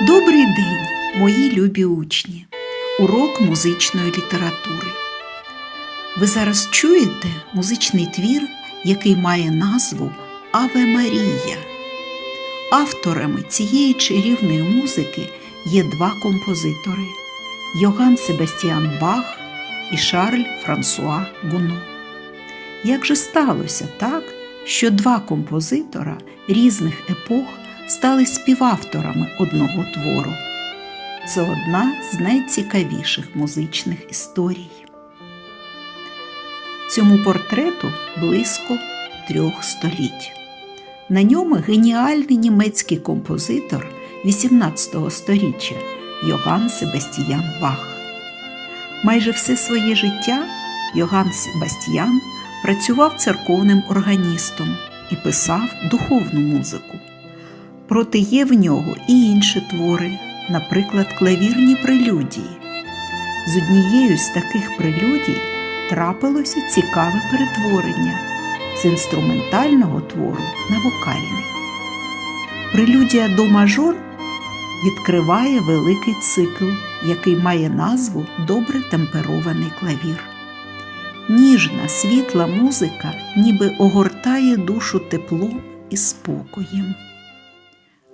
Добрий день, мої любі учні! Урок музичної літератури. Ви зараз чуєте музичний твір, який має назву Аве Марія. Авторами цієї чарівної музики є два композитори Йоган Себастьян Бах і Шарль Франсуа Гуно. Як же сталося так, що два композитора різних епох стали співавторами одного твору? Це одна з найцікавіших музичних історій. Цьому портрету близько трьох століть. На ньому геніальний німецький композитор XVIII століття Йоган Себастьян Бах. Майже все своє життя Йоган Себастьян працював церковним органістом і писав духовну музику. Проте є в нього і інші твори, наприклад, клавірні прелюдії. З однією з таких прелюдій трапилося цікаве перетворення з інструментального твору на вокальний. Прелюдія до мажор відкриває великий цикл, який має назву Добре темперований клавір. Ніжна, світла музика ніби огортає душу теплом і спокоєм.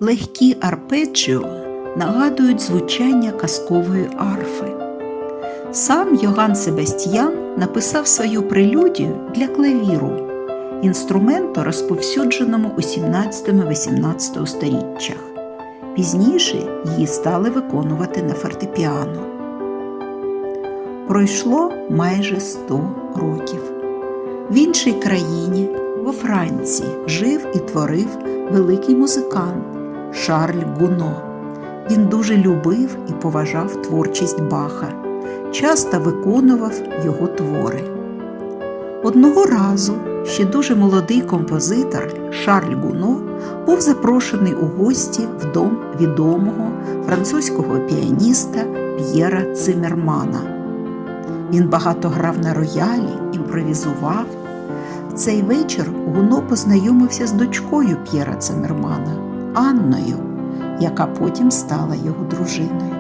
Легкі арпеджіо нагадують звучання казкової арфи. Сам Йоган Себастьян написав свою прелюдію для клавіру, інструменту, розповсюдженому у 17-18 сторіччях. Пізніше її стали виконувати на фортепіано. Пройшло майже 100 років. В іншій країні, во Франції, жив і творив великий музикант Шарль Гуно. Він дуже любив і поважав творчість Баха, часто виконував його твори. Одного разу ще дуже молодий композитор Шарль Гуно був запрошений у гості в дом відомого французького піаніста П'єра Цимермана. Він багато грав на роялі, імпровізував. В цей вечір Гуно познайомився з дочкою П'єра Цимермана Анною, яка потім стала його дружиною.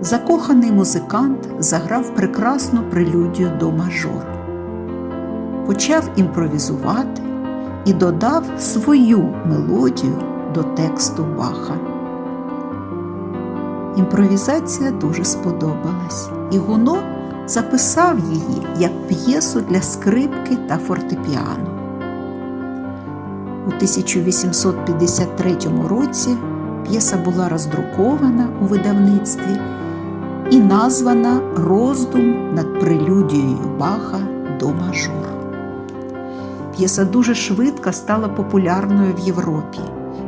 Закоханий музикант заграв прекрасну прелюдію до мажор, почав імпровізувати і додав свою мелодію до тексту Баха. Імпровізація дуже сподобалась, і Гуно записав її як п'єсу для скрипки та фортепіано. У 1853 році п'єса була роздрукована у видавництві і названа Роздум над прелюдією Баха до мажор. П'єса дуже швидко стала популярною в Європі.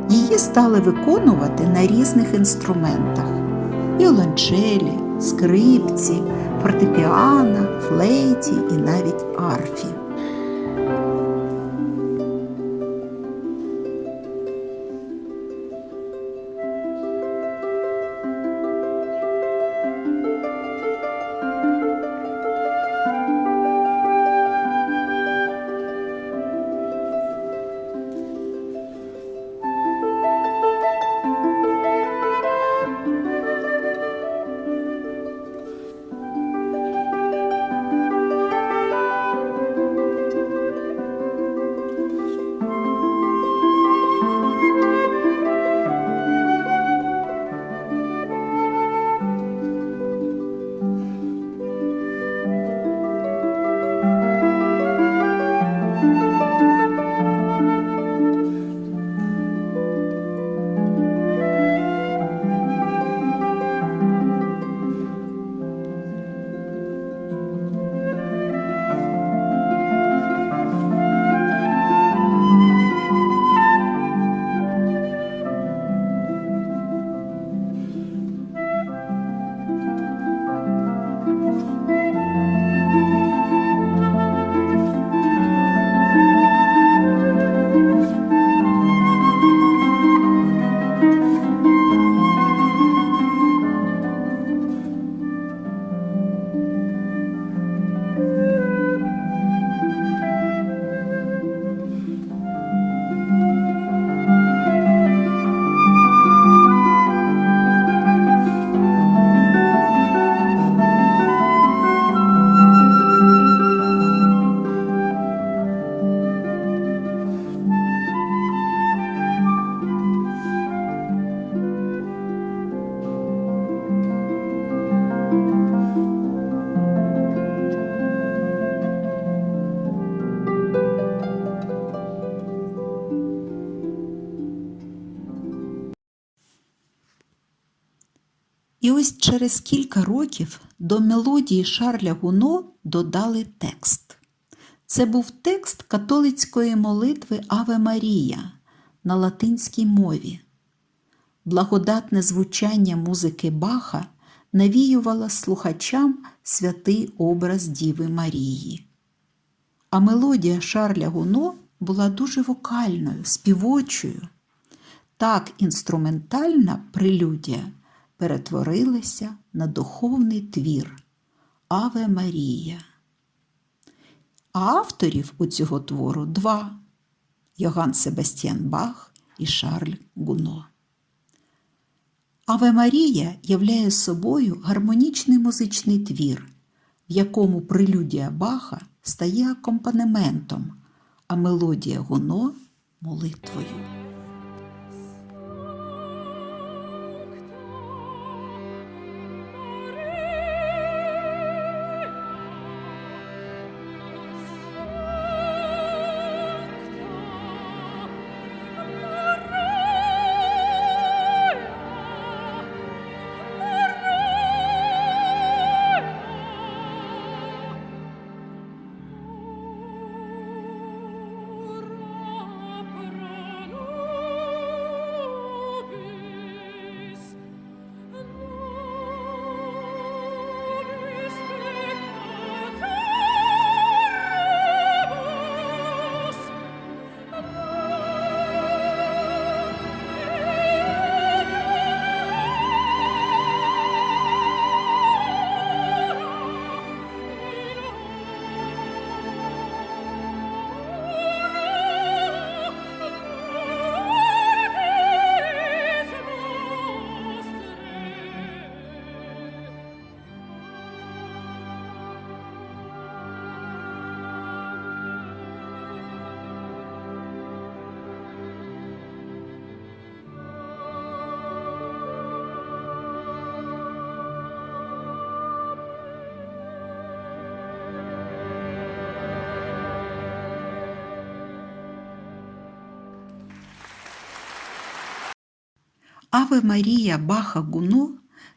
Її стали виконувати на різних інструментах: віолончелі, скрипці, фортепіано, флейті і навіть арфі. І ось через кілька років до мелодії Шарля Гуно додали текст. Це був текст католицької молитви Аве Марія на латинській мові. Благодатне звучання музики Баха навіювало слухачам святий образ Діви Марії. А мелодія Шарля Гуно була дуже вокальною, співочою. Так інструментальна прелюдія перетворилася на духовний твір Аве Марія. А авторів у цього твору два Йоган Себастьян Бах і Шарль Гуно. Аве Марія являє собою гармонічний музичний твір, в якому прелюдія Баха стає акомпанементом, а мелодія Гуно молитвою. Аве Марія Баха Гуно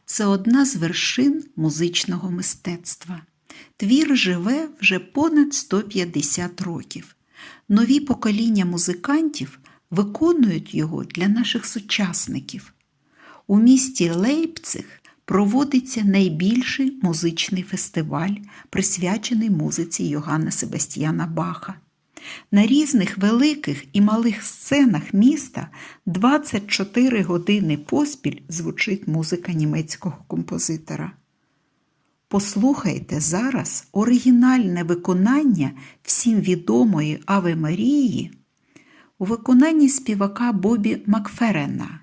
це одна з вершин музичного мистецтва. Твір живе вже понад 150 років. Нові покоління музикантів виконують його для наших сучасників. У місті Лейпциг проводиться найбільший музичний фестиваль, присвячений музиці Йоганна Себастьяна Баха. На різних великих і малих сценах міста 24 години поспіль звучить музика німецького композитора. Послухайте зараз оригінальне виконання всім відомої Аве Марії у виконанні співака Бобі Макферена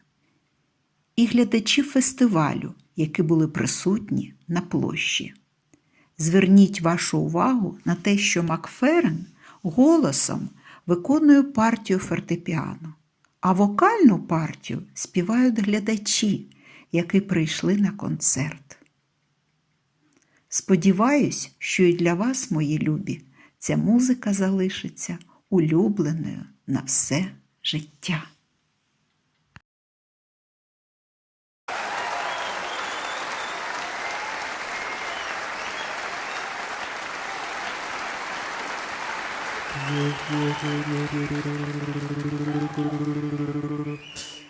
і глядачів фестивалю, які були присутні на площі. Зверніть вашу увагу на те, що Макферен голосом виконую партію фортепіано, а вокальну партію співають глядачі, які прийшли на концерт. Сподіваюсь, що і для вас, мої любі, ця музика залишиться улюбленою на все життя.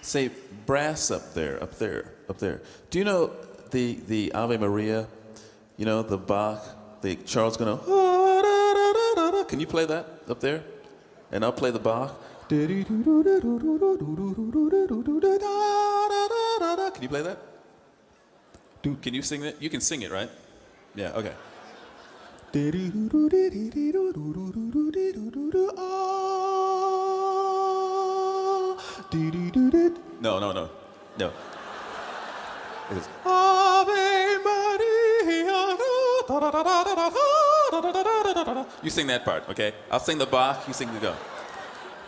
Say brass up there, up there, up there. Do you know the the Ave Maria? You know the Bach, the Charles gonna. Can you play that up there? And I'll play the Bach. Can you play that? Can you sing that? You can sing it, right? Yeah. Okay. No, no, no, no. It is Ave Maria. You sing that part, okay? I'll sing the Bach. You sing the go.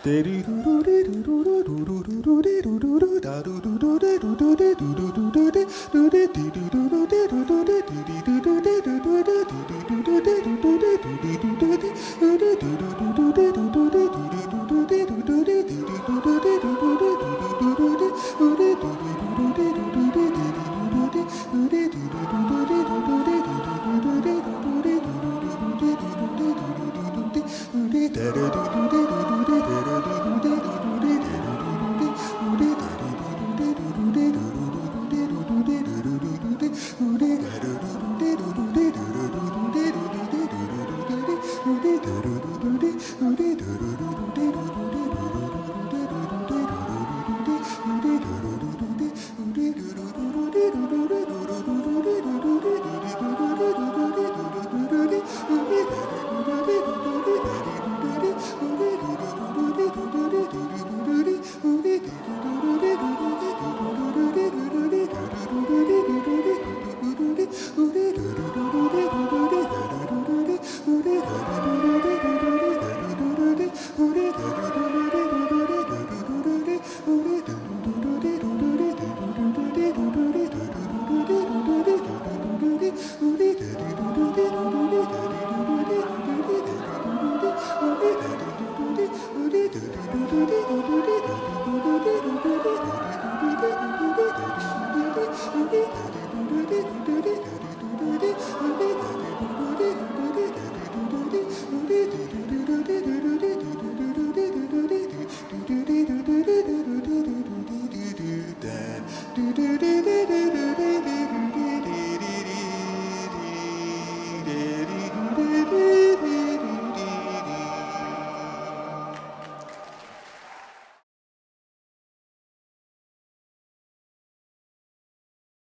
デリルルリルルルルルルルリルルルダルルルレルルレルルルルレルレディルルルレルルレディルルルレルルレディルルルレルルレルリルルレルレディルルルレルルレディルルルレルルレディルルルレルルレルルレディルルルレルルレ